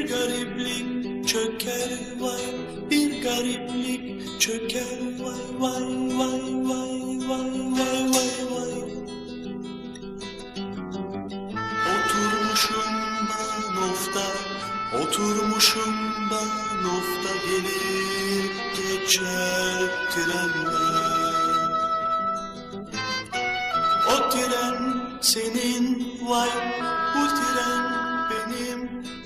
Bir gariplik çöker vay Bir gariplik çöker vay vay vay vay vay vay vay vay. Oturmuşum ben ofta Oturmuşum ben ofta Gelir geçer trenler. O tren senin vay Bu tren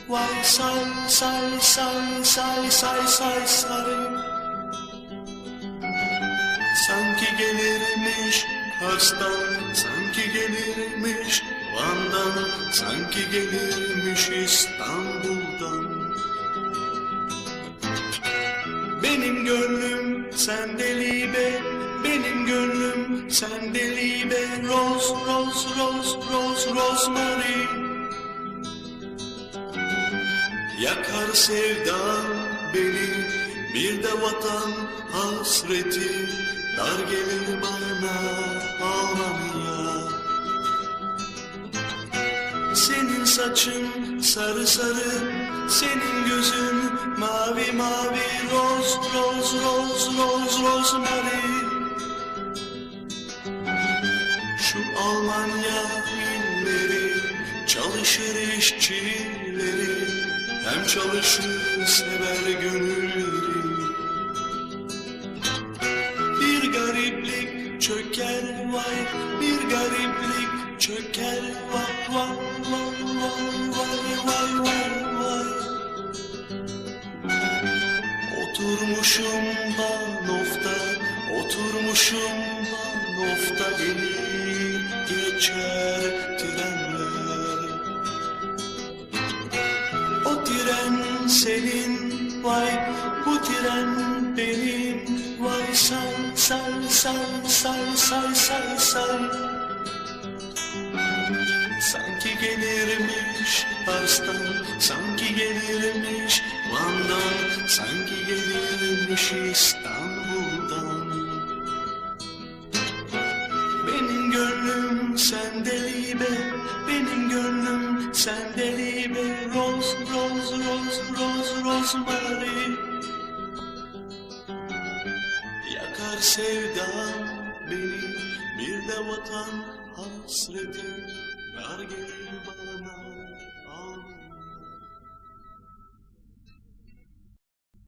Vay say say say say say say say Sanki gelirmiş Kars'tan Sanki gelirmiş Van'dan Sanki gelirmiş İstanbul'dan. Benim gönlüm sende libe Benim gönlüm sende libe Rose, rose, rose, rose, rosemary Yakar sevdan beni Bir de vatan hasreti. Dar gelir bana ağlamaya Senin saçın sarı sarı Senin gözün mavi mavi. Roz roz roz roz rosemary Şu Almanya illeri Çalışır işçileri Hem çalışır sever gönülleri. Bir gariplik çöker vay Bir gariplik çöker vay vay vay vay vay vay vay. Oturmuşum banofta Oturmuşum banofta Gelir geçer trenler senin vay Bu tren benim Vay say say say say say say say Sanki gelirmiş Ars'tan Sanki gelirmiş Van'dan Sanki gelirmiş İstanbul'dan rosemary Yakar sevdan beni. Bir de vatan hasreti Dar gelir